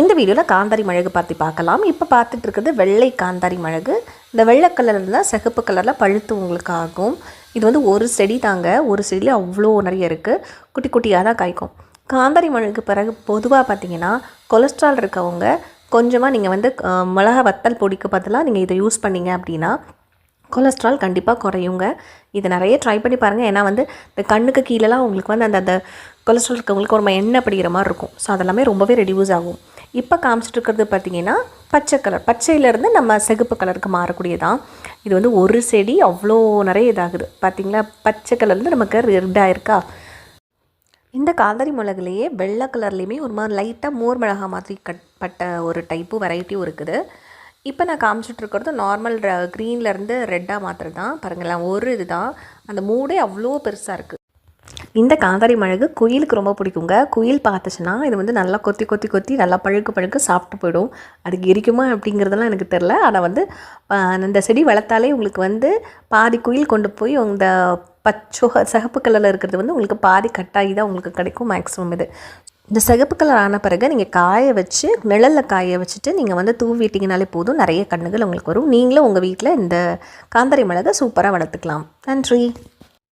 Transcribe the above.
இந்த வீடியோவில் காந்தாரி மிளகு பற்றி பார்க்கலாம். இப்போ பார்த்துட்டு இருக்கிறது வெள்ளை காந்தாரி மிளகு. இந்த வெள்ளை கலரில் தான் சிகப்பு கலரில் பழுத்து உங்களுக்கு ஆகும். இது வந்து ஒரு செடி தாங்க. ஒரு செடியில் அவ்வளோ நிறைய இருக்குது குட்டி குட்டியாக தான் காய்க்கும். காந்தாரி மிளகு பிறகு பொதுவாக பார்த்தீங்கன்னா கொலஸ்ட்ரால் இருக்கவங்க கொஞ்சமாக நீங்கள் வந்து மிளகா வத்தல் பொடிக்கு பதிலாக நீங்கள் இதை யூஸ் பண்ணிங்க அப்படின்னா கொலஸ்ட்ரால் கண்டிப்பாக குறையுங்க. இதை நிறைய ட்ரை பண்ணி பாருங்கள் ஏன்னா வந்து இந்த கண்ணுக்கு கீழேலாம் உங்களுக்கு வந்து அந்த அந்த கொலஸ்ட்ரால் இருக்கவங்களுக்கு ஒரு எண்ணெய் அப்படிங்கிற மாதிரி இருக்கும். ஸோ அதெல்லாமே ரொம்பவே ரெடியூஸ் ஆகும். இப்போ காமிச்சிட்டு இருக்கிறது பார்த்தீங்கன்னா பச்சை கலர் பச்சையிலேருந்து நம்ம சிகப்பு கலருக்கு மாறக்கூடியதான் இது வந்து ஒரு செடி அவ்வளோ நிறைய இதாகுது. பார்த்திங்களா பச்சை கலர்லேருந்து நமக்கு ரெட்டாக இருக்கா? இந்த காதரி மிளகுலையே வெள்ளை கலர்லேயுமே ஒரு மாதிரி லைட்டாக மோர் மிளகா மாதிரி கட் பட்ட ஒரு டைப்பு வெரைட்டியும் இருக்குது. இப்போ நான் காமிச்சிட்ருக்கிறது நார்மல் க்ரீன்லேருந்து ரெட்டாக மாத்திரம் தான் பாருங்களேன் ஒரு இதுதான். அந்த மூடே அவ்வளோ பெருசாக இருக்குது இந்த காந்தாரி மிளகு குயிலுக்கு ரொம்ப பிடிக்குங்க. குயில் பார்த்துச்சுன்னா இது வந்து நல்லா கொத்தி கொத்தி கொத்தி நல்லா பழுக்க பழுக்க சாப்பிட்டு போயிடும். அதுக்கு எரிக்குமா அப்படிங்கிறதெல்லாம் எனக்கு தெரில ஆனால் வந்து இந்த செடி வளர்த்தாலே உங்களுக்கு வந்து பாதி குயில் கொண்டு போய் இந்த பச்சோ சிகப்பு கலரில் இருக்கிறது வந்து உங்களுக்கு பாதி கட்டாகி தான் உங்களுக்கு கிடைக்கும் மேக்ஸிமம் இது. இந்த சிகப்பு கலர் ஆன பிறகு நீங்கள் காய வச்சு நிழலில் காய வச்சுட்டு நீங்கள் வந்து தூவிட்டிங்கனாலே போதும். நிறைய கண்ணுகள் உங்களுக்கு வரும். நீங்களும் உங்கள் வீட்டில் இந்த காந்தாரி மிளகை சூப்பராக வளர்த்துக்கலாம். நன்றி.